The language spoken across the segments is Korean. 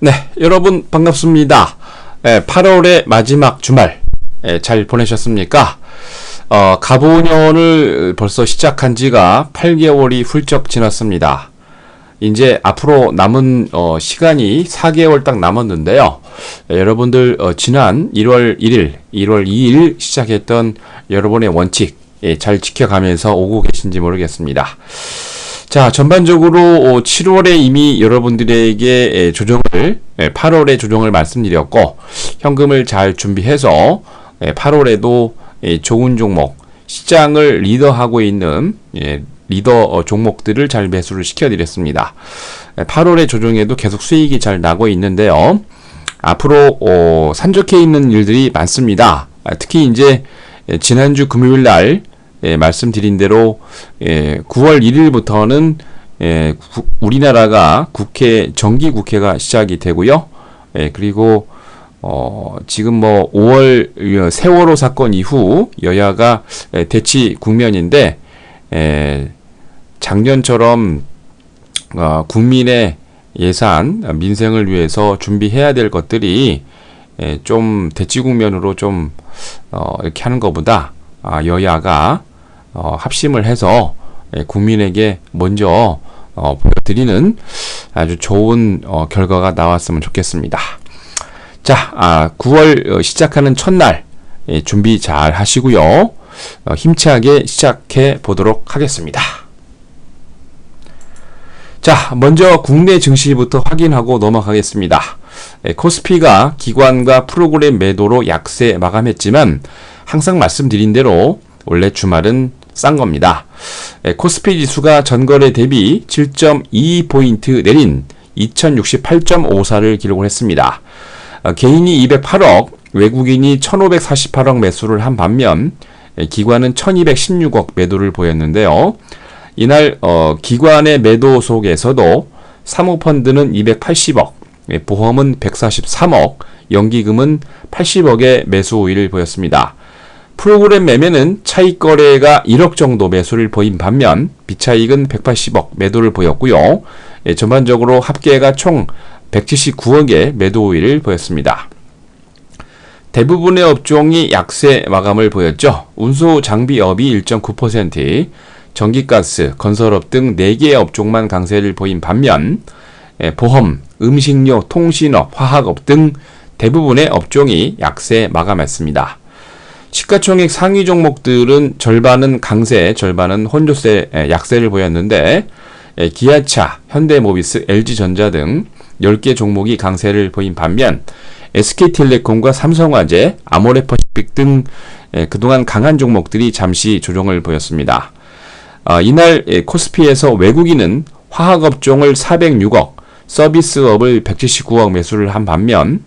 네, 여러분 반갑습니다. 예, 8월의 마지막 주말 예, 잘 보내셨습니까? 어, 가보년을 벌써 시작한 지가 8개월이 훌쩍 지났습니다. 이제 앞으로 남은 어, 시간이 4개월 딱 남았는데요. 예, 여러분들 어, 지난 1월 1일, 1월 2일 시작했던 여러분의 원칙 예, 잘 지켜가면서 오고 계신지 모르겠습니다. 자, 전반적으로 7월에 어, 이미 여러분들에게 예, 조정을 8월에 예, 조정을 말씀드렸고 현금을 잘 준비해서 8월에도 예, 좋은 종목 시장을 리더하고 있는 리더 어, 종목들을 잘 매수를 시켜드렸습니다. 8월에 조정에도 계속 수익이 잘 나고 있는데요. 앞으로 어, 산적해 있는 일들이 많습니다. 아, 특히 이제 지난주 금요일 날 예, 말씀드린 대로 예, 9월 1일부터는 예, 구, 우리나라가 국회 정기 국회가 시작이 되고요. 예, 그리고 어, 지금 뭐 5월 세월호 사건 이후 여야가 예, 대치 국면인데 예, 작년처럼 어, 국민의 예산 민생을 위해서 준비해야 될 것들이 예, 좀 대치 국면으로 좀 어, 이렇게 하는 것보다 아, 여야가 어, 합심을 해서 예, 국민에게 먼저 어, 보여드리는 아주 좋은 어, 결과가 나왔으면 좋겠습니다. 자, 아, 9월 어, 시작하는 첫날 예, 준비 잘 하시고요. 어, 힘차게 시작해 보도록 하겠습니다. 자, 먼저 국내 증시부터 확인하고 넘어가겠습니다. 예, 코스피가 기관과 프로그램 매도로 약세 마감했지만 항상 말씀드린 대로 원래 주말은 싼 겁니다. 예, 코스피 지수가 전거래 대비 7.2포인트 내린 2068.54를 기록을 했습니다. 어, 개인이 208억, 외국인이 1548억 매수를 한 반면 예, 기관은 1216억 매도를 보였는데요. 이날 어, 기관의 매도 속에서도 사모펀드는 280억, 예, 보험은 143억, 연기금은 80억의 매수 우위를 보였습니다. 프로그램 매매는 차익 거래가 1억 정도 매수를 보인 반면 비차익은 180억 매도를 보였고요. 예, 전반적으로 합계가 총 179억의 매도 우위를 보였습니다. 대부분의 업종이 약세 마감을 보였죠. 운수 장비업이 1.9%, 전기가스, 건설업 등 4개의 업종만 강세를 보인 반면 예, 보험, 음식료, 통신업, 화학업 등 대부분의 업종이 약세 마감했습니다. 시가총액 상위 종목들은 절반은 강세, 절반은 혼조세, 약세를 보였는데 기아차, 현대모비스, LG전자 등 10개 종목이 강세를 보인 반면 SK텔레콤과 삼성화재, 아모레퍼시픽 등 그동안 강한 종목들이 잠시 조정을 보였습니다. 아, 이날 코스피에서 외국인은 화학업종을 406억, 서비스업을 179억 매수를 한 반면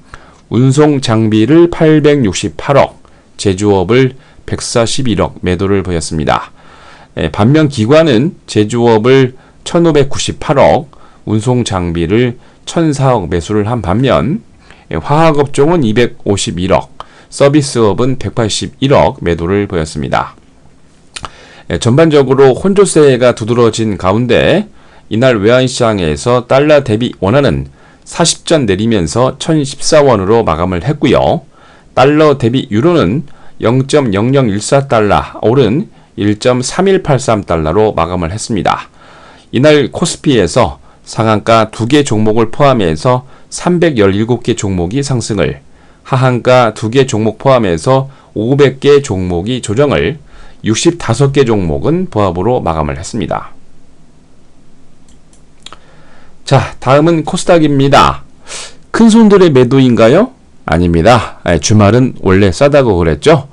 운송 장비를 868억, 제조업을 141억 매도를 보였습니다. 예, 반면 기관은 제조업을 1598억, 운송 장비를 1004억 매수를 한 반면 예, 화학업종은 251억, 서비스업은 181억 매도를 보였습니다. 예, 전반적으로 혼조세가 두드러진 가운데 이날 외환시장에서 달러 대비 원화는 40전 내리면서 1014원으로 마감을 했고요. 달러 대비 유로는 0.0014달러 오른 1.3183달러로 마감을 했습니다. 이날 코스피에서 상한가 2개 종목을 포함해서 317개 종목이 상승을, 하한가 2개 종목 포함해서 500개 종목이 조정을, 65개 종목은 보합으로 마감을 했습니다. 자, 다음은 코스닥입니다. 큰 손들의 매도인가요? 아닙니다. 예, 주말은 원래 싸다고 그랬죠?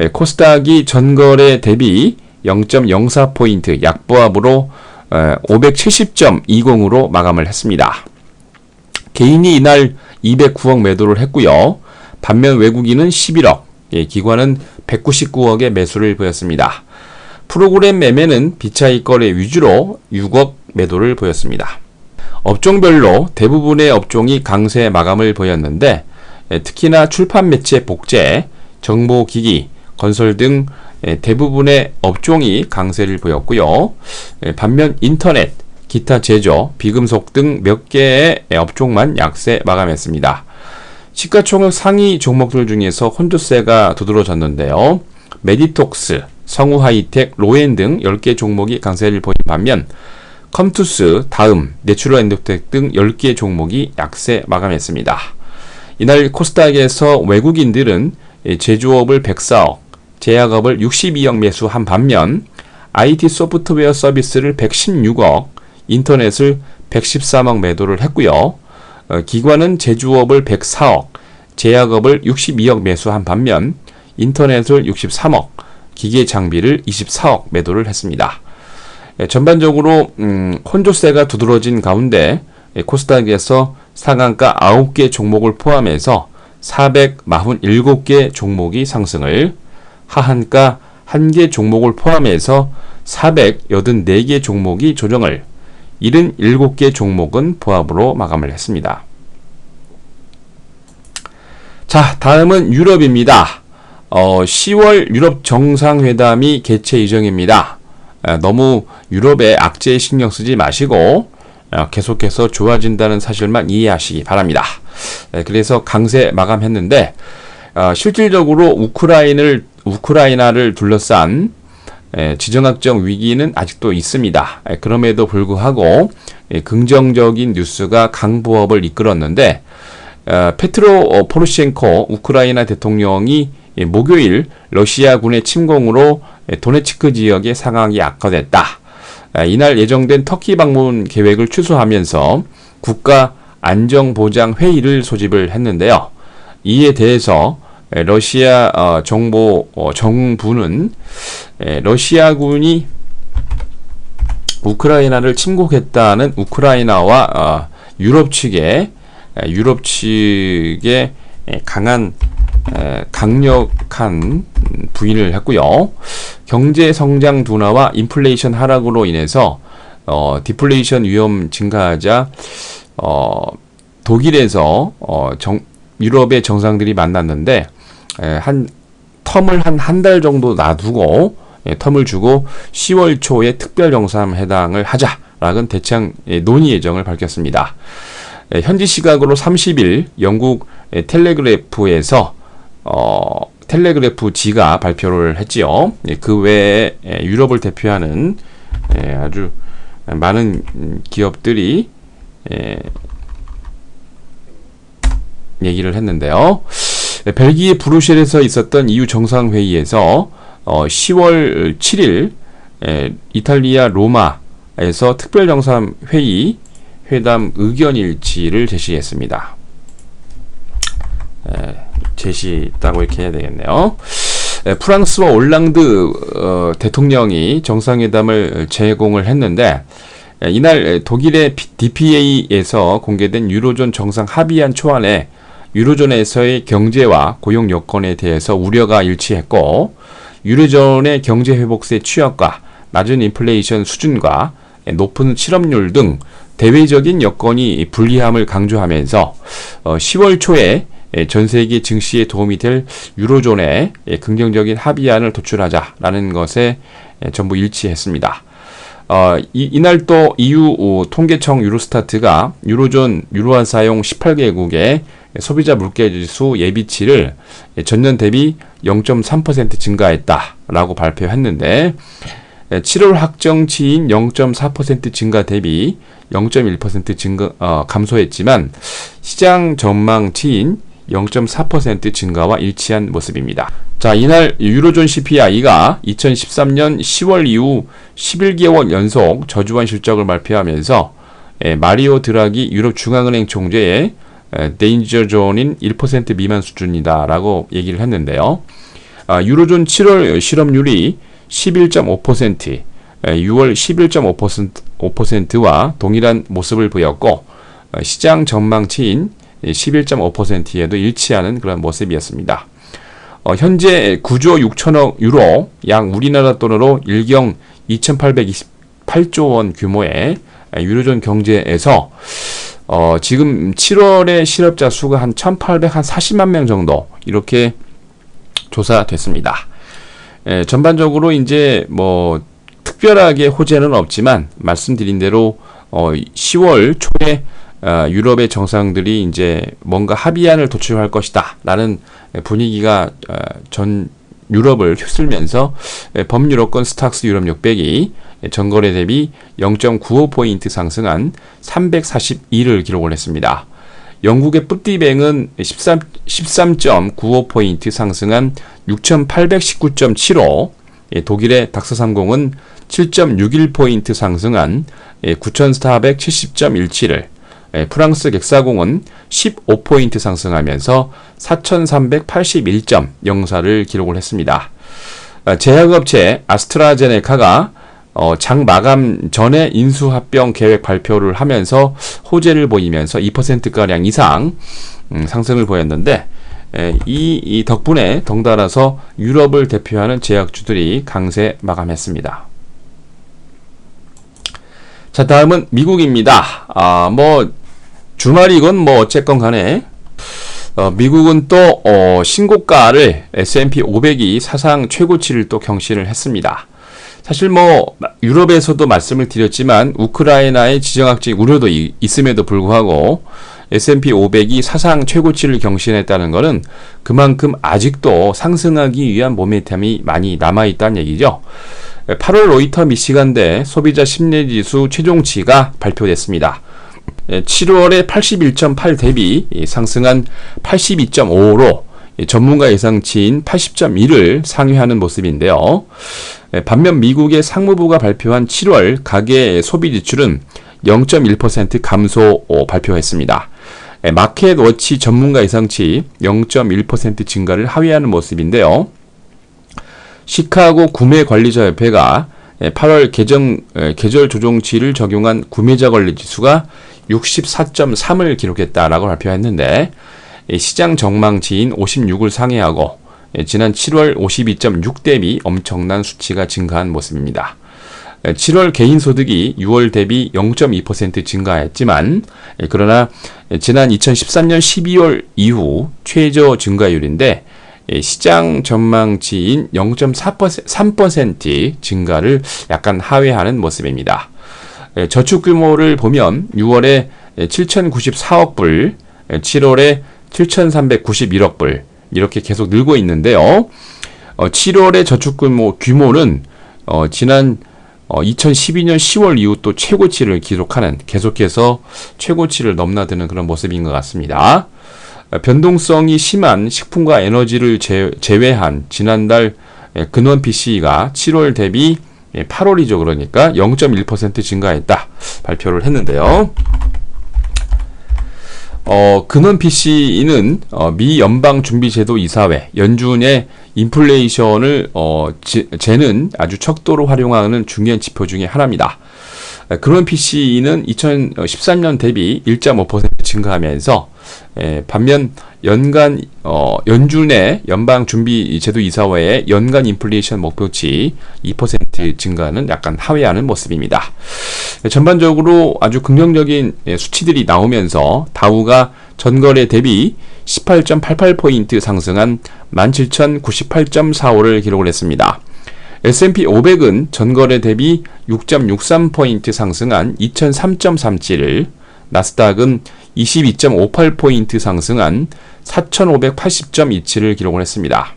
예, 코스닥이 전거래 대비 0.04포인트 약보합으로 570.20으로 마감을 했습니다. 개인이 이날 209억 매도를 했고요. 반면 외국인은 11억, 예, 기관은 199억의 매수를 보였습니다. 프로그램 매매는 비차익 거래 위주로 6억 매도를 보였습니다. 업종별로 대부분의 업종이 강세 마감을 보였는데 예, 특히나 출판 매체 복제, 정보기기, 건설 등 예, 대부분의 업종이 강세를 보였고요. 예, 반면 인터넷, 기타 제조, 비금속 등 몇 개의 업종만 약세 마감했습니다. 시가총액 상위 종목들 중에서 혼조세가 두드러졌는데요. 메디톡스, 성우 하이텍, 로엔 등 10개 종목이 강세를 보인 반면 컴투스, 다음, 내추럴 엔도텍 등 10개 종목이 약세 마감했습니다. 이날 코스닥에서 외국인들은 제조업을 104억, 제약업을 62억 매수한 반면 IT 소프트웨어 서비스를 116억, 인터넷을 113억 매도를 했고요. 어, 기관은 제조업을 104억, 제약업을 62억 매수한 반면 인터넷을 63억, 기계 장비를 24억 매도를 했습니다. 예, 전반적으로 음, 혼조세가 두드러진 가운데 예, 코스닥에서 상한가 9개 종목을 포함해서 447개 종목이 상승을 하한가 1개 종목을 포함해서 484개 종목이 조정을 77개 종목은 보합으로 마감을 했습니다. 자, 다음은 유럽입니다. 어, 10월 유럽 정상회담이 개최 예정입니다. 아, 너무 유럽에 악재에 신경 쓰지 마시고 어, 계속해서 좋아진다는 사실만 이해하시기 바랍니다. 네, 그래서 강세 마감했는데 어, 실질적으로 우크라이나를 우크라이나를 둘러싼 예, 지정학적 위기는 아직도 있습니다. 예, 그럼에도 불구하고 예, 긍정적인 뉴스가 강보업을 이끌었는데 어, 페트로 포르셴코 우크라이나 대통령이 목요일 러시아군의 침공으로 도네츠크 지역의 상황이 악화됐다. 아, 이날 예정된 터키 방문 계획을 취소하면서 국가 안정보장 회의를 소집을 했는데요. 이에 대해서 러시아 어, 정보 어, 정부는 러시아군이 우크라이나를 침공했다는 우크라이나와 어, 유럽 측의 유럽 측의 강한 강력한 부인을 했고요. 경제 성장 둔화와 인플레이션 하락으로 인해서 어, 디플레이션 위험 증가하자 어, 독일에서 어, 정, 유럽의 정상들이 만났는데 에, 한 텀을 한 한 달 정도 놔두고 예, 텀을 주고 10월 초에 특별 정상회담을 하자라는 대창 예, 논의 예정을 밝혔습니다. 예, 현지 시각으로 30일 영국 예, 텔레그래프에서 어, 텔레그래프 지가 발표를 했지요. 예, 그 외에 예, 유럽을 대표하는 예, 아주 많은 기업들이 예, 얘기를 했는데요. 네, 벨기에 브루셀에서 있었던 EU 정상회의에서 어, 10월 7일 에, 이탈리아 로마에서 특별정상회의 회담 의견 일치를 제시했습니다. 에, 제시했다고 이렇게 해야 되겠네요. 에, 프랑스와 올랑드 어, 대통령이 정상회담을 제공을 했는데 에, 이날 독일의 DPA에서 공개된 유로존 정상 합의안 초안에 유로존에서의 경제와 고용 여건에 대해서 우려가 일치했고 유로존의 경제 회복세 취약과 낮은 인플레이션 수준과 높은 실업률 등 대외적인 여건이 불리함을 강조하면서 10월 어, 초에 전 세계 증시에 도움이 될 유로존의 긍정적인 합의안을 도출하자라는 것에 전부 일치했습니다. 어, 이, 날또 EU 통계청 유로스타트가 유로존 유로화 사용 18개국의 소비자 물가지수 예비치를 전년 대비 0.3% 증가했다라고 발표했는데 7월 확정치인 0.4% 증가 대비 0.1% 증가 어, 감소했지만 시장 전망치인 0.4% 증가와 일치한 모습입니다. 자, 이날 유로존 CPI가 2013년 10월 이후 11개월 연속 저주한 실적을 발표하면서 마리오 드라기 유럽 중앙은행 총재의 데인저 존인 1% 미만 수준이다라고 얘기를 했는데요. 아, 유로존 7월 실업률이 11.5%, 6월 11.5%와 동일한 모습을 보였고 어, 시장 전망치인 11.5%에도 일치하는 그런 모습이었습니다. 어, 현재 9조 6천억 유로, 약 우리나라 돈으로 일경 2,828조 원 규모의 유로존 경제에서 어, 지금 7월에 실업자 수가 한 1,840만 명 정도 이렇게 조사됐습니다. 에, 전반적으로 이제 뭐 특별하게 호재는 없지만 말씀드린 대로 어, 10월 초에 어, 유럽의 정상들이 이제 뭔가 합의안을 도출할 것이다라는 분위기가 어, 전 유럽을 휩쓸면서 범유럽권 스탁스 유럽 600이 전거래 대비 0.95포인트 상승한 342를 기록을 했습니다. 영국의 뿌띠뱅은 13, 13.95포인트 상승한 6,819.75, 독일의 닥스30은 7.61포인트 상승한 9,470.17을, 프랑스 객사공은 15포인트 상승하면서 4,381.04를 기록을 했습니다. 제약업체 아스트라제네카가 어, 장 마감 전에 인수합병 계획 발표를 하면서 호재를 보이면서 2%가량 이상 음, 상승을 보였는데 에, 이, 이 덕분에 덩달아서 유럽을 대표하는 제약주들이 강세 마감했습니다. 자 다음은 미국입니다. 아, 뭐 주말이건 뭐 어쨌건 간에 어, 미국은 또 어, 신고가를 S&P 500이 사상 최고치를 또 경신을 했습니다. 사실 뭐 유럽에서도 말씀을 드렸지만 우크라이나의 지정학적 우려도 이, 있음에도 불구하고 S&P 500이 사상 최고치를 경신했다는 것은 그만큼 아직도 상승하기 위한 모멘텀이 많이 남아 있다는 얘기죠. 8월 로이터 미시간대 소비자 심리지수 최종치가 발표됐습니다. 7월에 81.8 대비 상승한 82.5로 전문가 예상치인 80.1을 상회하는 모습인데요. 반면 미국의 상무부가 발표한 7월 가계 소비 지출은 0.1% 감소 발표했습니다. 마켓 워치 전문가 예상치 0.1% 증가를 하회하는 모습인데요. 시카고 구매관리자협회가 8월 계정, 계절 조정치를 적용한 구매자 관리 지수가 64.3을 기록했다라고 발표했는데 시장 전망치인 56을 상회하고 지난 7월 52.6 대비 엄청난 수치가 증가한 모습입니다. 7월 개인 소득이 6월 대비 0.2% 증가했지만 그러나 지난 2013년 12월 이후 최저 증가율인데 시장 전망치인 0.3% 증가를 약간 하회하는 모습입니다. 저축 규모를 보면 6월에 7,094억 불, 7월에 7,391억 불 이렇게 계속 늘고 있는데요. 어, 7월의 저축 규모 규모는 어, 지난 어, 2012년 10월 이후 또 최고치를 기록하는 계속해서 최고치를 넘나드는 그런 모습인 것 같습니다. 어, 변동성이 심한 식품과 에너지를 제, 제외한 지난달 근원 PC가 7월 대비 8월이죠. 그러니까 0.1% 증가했다. 발표를 했는데요. 어, 근원 PC는 어, 미 연방준비제도 이사회 연준의 인플레이션을 어, 제, 재는 아주 척도로 활용하는 중요한 지표 중의 하나입니다. 근원 PC는 2013년 대비 1.5% 증가하면서 에, 반면 연간 어, 연준의 연방 준비 제도 이사회의 연간 인플레이션 목표치 2% 증가는 약간 하회하는 모습입니다. 전반적으로 아주 긍정적인 예, 수치들이 나오면서 다우가 전거래 대비 18.88포인트 상승한 17,098.45를 기록을 했습니다. S&P 500은 전거래 대비 6.63포인트 상승한 2003.37을 나스닥은 22.58포인트 상승한 4,580.27을 기록을 했습니다.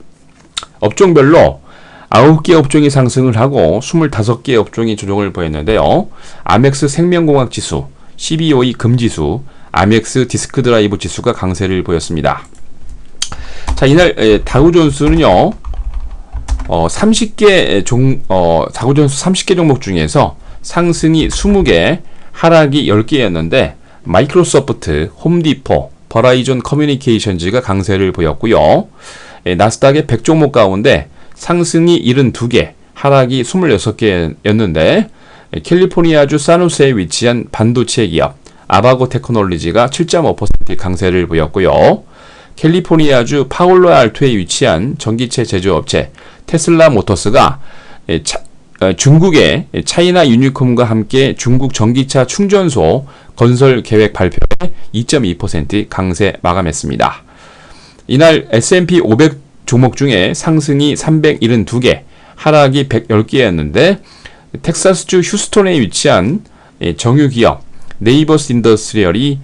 업종별로 9개 업종이 상승을 하고 25개 업종이 조정을 보였는데요. 아멕스 생명공학 지수, CBOE 금지수, 아멕스 디스크 드라이브 지수가 강세를 보였습니다. 자, 이날 다우존스는요. 어, 30개 종 어, 다우존스 30개 종목 중에서 상승이 20개, 하락이 10개였는데 마이크로소프트, 홈디포, 버라이존 커뮤니케이션즈가 강세를 보였고요. 나스닥의 100종목 가운데 상승이 72개, 하락이 26개였는데 캘리포니아주 사누스에 위치한 반도체 기업 아바고 테크놀리지가 7.5% 강세를 보였고요. 캘리포니아주 파울로 알토에 위치한 전기체 제조업체 테슬라 모터스가 차, 어, 중국의 차이나 유니콤과 함께 중국 전기차 충전소 건설 계획 발표에 2.2% 강세 마감했습니다. 이날 S&P 500 종목 중에 상승이 372개, 하락이 110개였는데 텍사스주 휴스톤에 위치한 예, 정유기업 네이버스 인더스트리얼이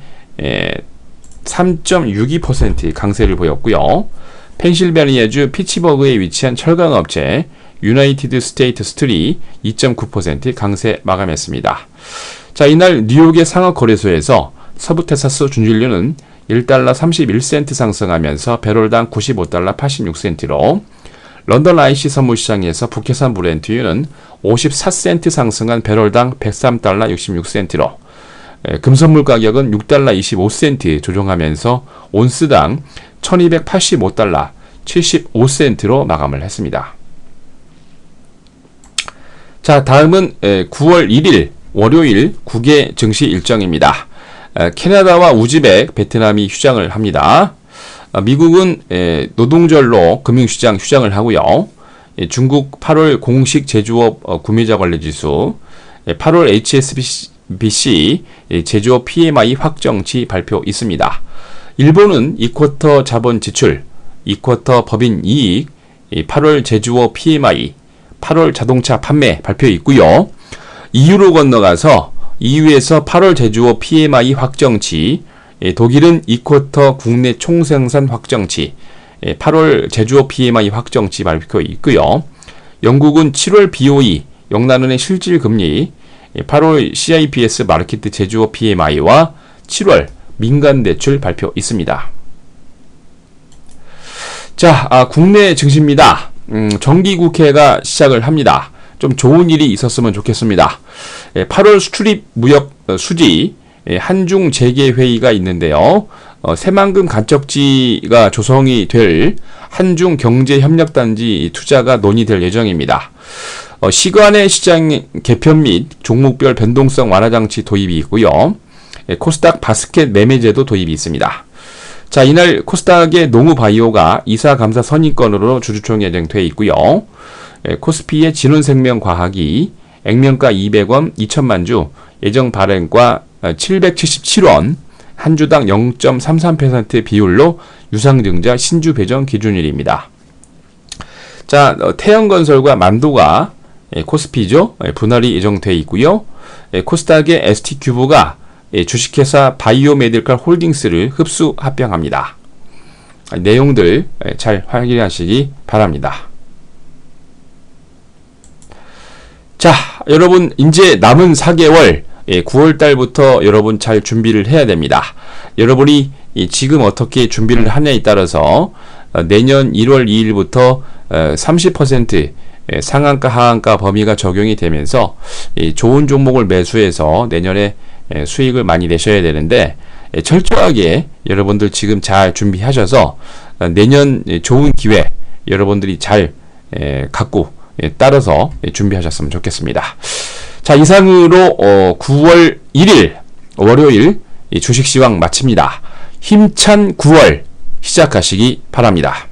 3.62% 강세를 보였고요. 펜실베니아주 피츠버그에 위치한 철강 업체 유나이티드 스테이트 스트리 2.9% 강세 마감했습니다. 자, 이날 뉴욕의 상업 거래소에서 서부 테사스 준진료는 1달러 31센트 상승하면서 배럴당 95달러 86센트로 런던 IC 선물시장에서 북해산 브렌트유는 54센트 상승한 배럴당 103달러 66센트로 금선물 가격은 6달러 25센트 조정하면서 온스당 1285달러 75센트로 마감을 했습니다. 자, 다음은 9월 1일 월요일 국외 증시 일정입니다. 캐나다와 우즈벡, 베트남이 휴장을 합니다. 아, 미국은 노동절로 금융시장 휴장을 하고요. 중국 8월 공식 제조업 어, 구매자 관리 지수, 8월 HSBC 제조업 PMI 확정치 발표 있습니다. 일본은 이쿼터 자본 지출, 이쿼터 법인 이익, 8월 제조업 PMI, 8월 자동차 판매 발표 있고요. EU로 건너가서 EU에서 8월 제조업 PMI 확정치, 예, 독일은 이쿼터 국내 총생산 확정치, 8월 예, 제조업 PMI 확정치 발표 있고요. 영국은 7월 BOE, 영란은의 실질 금리, 8월 CIPS 마르켓 제조업 PMI와 7월 민간 대출 발표 있습니다. 자, 아, 국내 증시입니다. 음, 정기국회가 시작을 합니다. 좀 좋은 일이 있었으면 좋겠습니다. 8월 수출입 무역 어, 수지 예, 한중 재계 회의가 있는데요. 어, 새만금 간척지가 조성이 될 한중 경제 협력 단지 투자가 논의될 예정입니다. 어, 시간의 시장 개편 및 종목별 변동성 완화 장치 도입이 있고요. 예, 코스닥 바스켓 매매제도 도입이 있습니다. 자, 이날 코스닥의 농우바이오가 이사 감사 선임권으로 주주총 예정돼 있고요. 예, 코스피의 진원생명과학이 액면가 200원 2천만 주 예정 발행과 777원 한 주당 0.33% 비율로 유상증자 신주 배정 기준일입니다. 자, 어, 태영건설과 만도가 예, 코스피죠. 예, 분할이 예정돼 있고요. 예, 코스닥의 ST큐브가 주식회사 바이오메디컬 홀딩스를 흡수 합병합니다. 내용들 잘 확인하시기 바랍니다. 자, 여러분 이제 남은 4개월 예, 9월 달부터 여러분 잘 준비를 해야 됩니다. 여러분이 지금 어떻게 준비를 하냐에 따라서 어, 내년 1월 2일부터 30% 어, 예, 상한가 하한가 범위가 적용이 되면서 좋은 종목을 매수해서 내년에 예, 수익을 많이 내셔야 되는데 예, 철저하게 여러분들 지금 잘 준비하셔서 어, 내년 좋은 기회 여러분들이 잘 갖고 따라서 준비하셨으면 좋겠습니다. 자, 이상으로 어, 9월 1일 월요일 주식시황 마칩니다. 힘찬 9월 시작하시기 바랍니다.